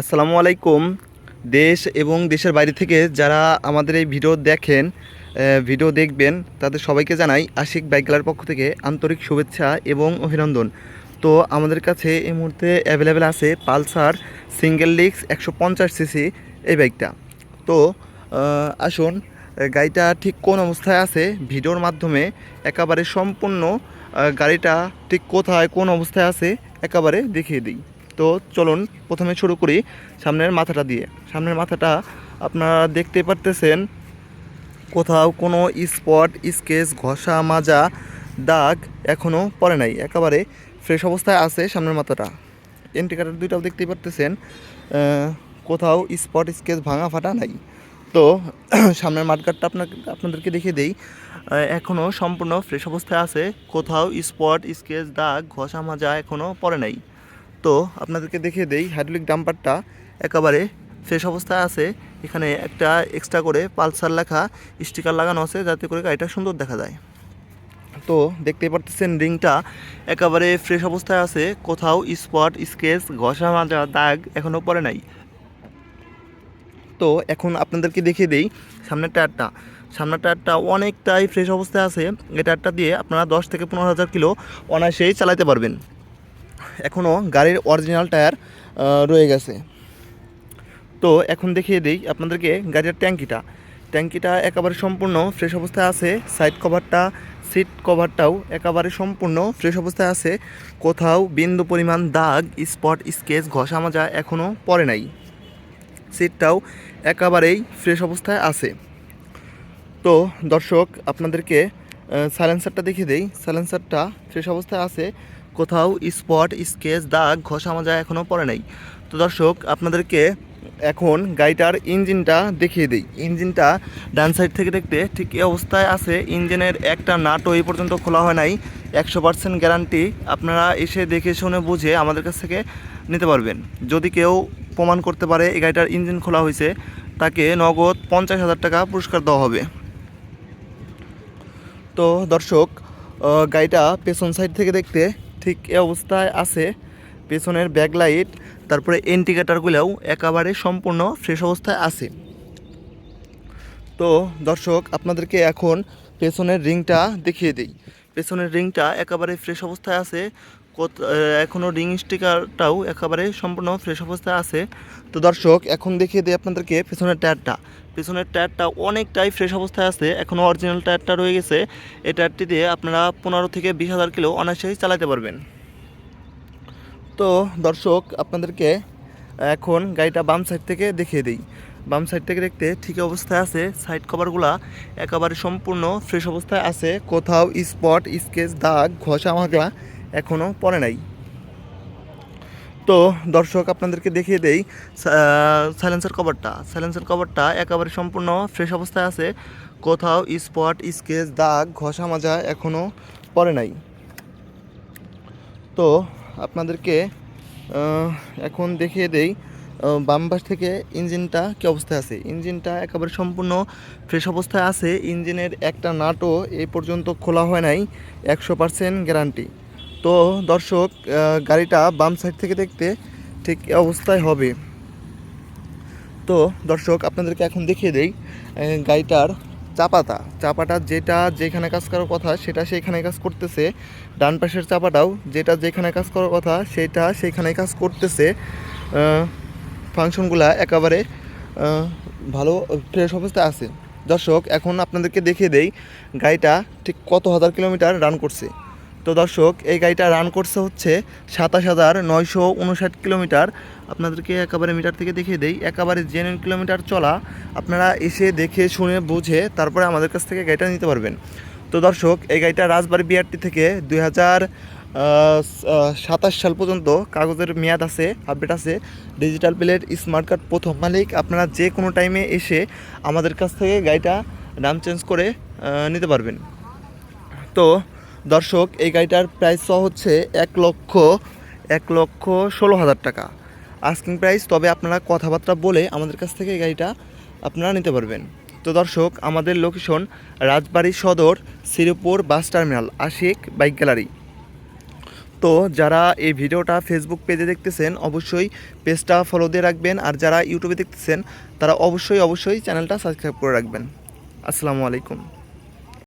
আসসালামু আলাইকুম। দেশ এবং দেশের বাইরে থেকে যারা আমাদের এই ভিডিও দেখেন ভিডিও দেখবেন, তাদের সবাইকে জানাই আশিক বাইকলার পক্ষ থেকে আন্তরিক শুভেচ্ছা এবং অভিনন্দন। তো আমাদের কাছে এই মুহূর্তে অ্যাভেলেবেল আছে পালসার সিঙ্গেল লিক্স একশো পঞ্চাশ সিসি এই বাইকটা। তো আসুন গাড়িটা ঠিক কোন অবস্থায় আছে ভিডিওর মাধ্যমে একেবারে সম্পূর্ণ গাড়িটা ঠিক কোথায় কোন অবস্থায় আছে একেবারে দেখিয়ে দিই। তো চলুন প্রথমে শুরু করি সামনের মাথাটা দিয়ে। সামনের মাথাটা আপনারা দেখতে পারতেছেন, কোথাও কোনো স্পট, স্কেচ, ঘষা, মাজা, দাগ এখনও পড়ে নাই। একেবারে ফ্রেশ অবস্থায় আছে সামনের মাথাটা। এন্টিকাটার দুইটাও দেখতেই পারতেছেন কোথাও স্পট, স্কেচ, ভাঙা, ফাটা নাই। তো সামনের মাঠগাটটা আপনাকে, আপনাদেরকে দেখিয়ে দেই এখনও সম্পূর্ণ ফ্রেশ অবস্থায় আছে, কোথাও স্পট, স্কেচ, দাগ, ঘষা, মাজা এখনও পড়ে নাই। তো আপনাদেরকে দেখিয়ে দেই হাইড্রোলিক ডাম্পারটা একেবারে ফ্রেশ অবস্থায় আছে। এখানে একটা এক্সট্রা করে পালসার লেখা স্টিকার লাগানো আছে যাতে করে গাড়িটা সুন্দর দেখা যায়। তো দেখতে পারতেছেন রিংটা একেবারে ফ্রেশ অবস্থায় আছে, কোথাও স্পট স্কেচ ঘষা মাজা, দাগ এখনও পড়ে নাই। তো এখন আপনাদেরকে দেখিয়ে দেই সামনের টায়ারটা। সামনের টায়ারটা অনেকটাই ফ্রেশ অবস্থায় আছে। এই টায়ারটা দিয়ে আপনারা দশ থেকে পনেরো হাজার কিলো অনায়াসেই চালাতে পারবেন। এখনও গাড়ির অরিজিনাল টায়ার রয়ে গেছে। তো এখন দেখিয়ে দিই আপনাদেরকে গাড়ির ট্যাঙ্কিটা। ট্যাঙ্কিটা একেবারে সম্পূর্ণ ফ্রেশ অবস্থায় আছে সাইড কভারটা সিট কভারটাও একেবারে সম্পূর্ণ ফ্রেশ অবস্থায় আছে। কোথাও বিন্দু পরিমাণ দাগ স্পট স্কেচ ঘষা মাজা এখনও পড়ে নাই। সিটটাও একেবারেই ফ্রেশ অবস্থায় আছে। তো দর্শক, আপনাদেরকে সাইলেন্সারটা দেখিয়ে দেই। সাইলেন্সারটা ফ্রেশ অবস্থায় আছে। কোথাও স্পট, স্কেচ, দাগ, ঘষা মাজা এখনও পড়ে নাই। তো দর্শক, আপনাদেরকে এখন গাড়িটার ইঞ্জিনটা দেখিয়ে দিই। ইঞ্জিনটা ডান সাইড থেকে দেখতে ঠিক এই অবস্থায় আছে। ইঞ্জিনের একটা নাটও এই পর্যন্ত খোলা হয় নাই। একশো পার্সেন্ট গ্যারান্টি আপনারা এসে দেখে শুনে বুঝে আমাদের কাছ থেকে নিতে পারবেন। যদি কেউ প্রমাণ করতে পারে এই গাড়িটার ইঞ্জিন খোলা হয়েছে, তাকে নগদ পঞ্চাশ হাজার টাকা পুরস্কার দেওয়া হবে। তো দর্শক গাড়িটা পেছন সাইড থেকে দেখতে ঠিক এ অবস্থায় আছে। পেছনের ব্যাক লাইট তারপরে ইন্ডিকেটারগুলোও একেবারে সম্পূর্ণ ফ্রেশ অবস্থায় আছে। তো দর্শক, আপনাদেরকে এখন পেছনের রিংটা দেখিয়ে দিই। পেছনের রিংটা একেবারে ফ্রেশ অবস্থায় আছে। কোত- এখনও রিং স্টিকারটাও একেবারে সম্পূর্ণ ফ্রেশ অবস্থায় আছে। তো দর্শক, এখন দেখিয়ে দিই আপনাদেরকে পেছনের টায়ারটা পেছনের টায়ারটা অনেকটাই ফ্রেশ অবস্থায় আছে এখনও অরিজিনাল টায়ারটা রয়ে গেছে। এই টায়ারটি দিয়ে আপনারা পনেরো থেকে বিশ হাজার কিলো অনায়াসেই চালাতে পারবেন। তো দর্শক, আপনাদেরকে এখন গাড়িটা বাম সাইড থেকে দেখিয়ে দিই। বাম সাইড থেকে দেখতে ঠিক অবস্থায় আছে সাইড কভারগুলা একেবারে সম্পূর্ণ ফ্রেশ অবস্থায় আছে। কোথাও স্পট স্কেচ দাগ, ঘষা মাগলা এখনও পড়ে নাই। তো দর্শক, আপনাদেরকে দেখিয়ে দেই সাইলেন্সার কভারটা সাইলেন্সার কভারটা একেবারে সম্পূর্ণ ফ্রেশ অবস্থায় আছে। কোথাও স্পট স্কেচ দাগ, ঘষা মাজা এখনও পড়ে নাই। তো আপনাদেরকে এখন দেখিয়ে দেই বাম পাশ থেকে ইঞ্জিনটা কী অবস্থায় আছে। ইঞ্জিনটা একেবারে সম্পূর্ণ ফ্রেশ অবস্থায় আছে। ইঞ্জিনের একটা নাটও এই পর্যন্ত খোলা হয় নাই, একশো পার্সেন্ট গ্যারান্টি তো দর্শক গাড়িটা বাম সাইড থেকে দেখতে ঠিক অবস্থায় হবে। তো দর্শক, আপনাদেরকে এখন দেখিয়ে দেই গাড়িটার চাপাটা চাপাটা যেটা যেখানে কাজ করার কথা, সেটা সেইখানে কাজ করতেছে। ডান পাশের চাপাটাও যেটা যেখানে কাজ করার কথা, সেটা সেইখানে কাজ করতেছে। ফাংশনগুলা একেবারে ভালো ফ্রেশ অবস্থায় আছে। দর্শক, এখন আপনাদেরকে দেখিয়ে দেই, গাড়িটা ঠিক কত হাজার কিলোমিটার রান করছে। তো দর্শক, এই গাড়িটা রান করছে হচ্ছে সাতাশ হাজার নয়শো উনষাট কিলোমিটার। আপনাদেরকে একেবারে মিটার থেকে দেখিয়ে দেই, একেবারে জেনুইন কিলোমিটার চলা। আপনারা এসে দেখে, শুনে, বুঝে, তারপরে আমাদের কাছ থেকে গাড়িটা নিতে পারবেন। তো দর্শক, এই গাড়িটা রাজবাড়ি বিআরটি থেকে দুই হাজার সাতাশ সাল পর্যন্ত কাগজের মেয়াদ আছে আপডেট আছে। ডিজিটাল প্লেট স্মার্ট কার্ড প্রথম মালিক। আপনারা যে কোনো টাইমে এসে আমাদের কাছ থেকে গাড়িটা নাম চেঞ্জ করে নিতে পারবেন। তো দর্শক, এই গাড়িটার প্রাইস হচ্ছে এক লক্ষ এক লক্ষ ষোলো হাজার টাকা। আস্কিং প্রাইস তবে আপনারা কথাবার্তা বলে আমাদের কাছ থেকে এই গাড়িটা আপনারা নিতে পারবেন। তো দর্শক, আমাদের location Rajbari Sadar, Sreepur bus terminal Ashik bike gallery তো যারা এই ভিডিওটা ফেসবুক পেজে দেখতেছেন, অবশ্যই পেজটা ফলো দিয়ে রাখবেন। আর যারা ইউটিউবে দেখতেছেন, তারা অবশ্যই অবশ্যই চ্যানেলটা সাবস্ক্রাইব করে রাখবেন। আসসালামু আলাইকুম।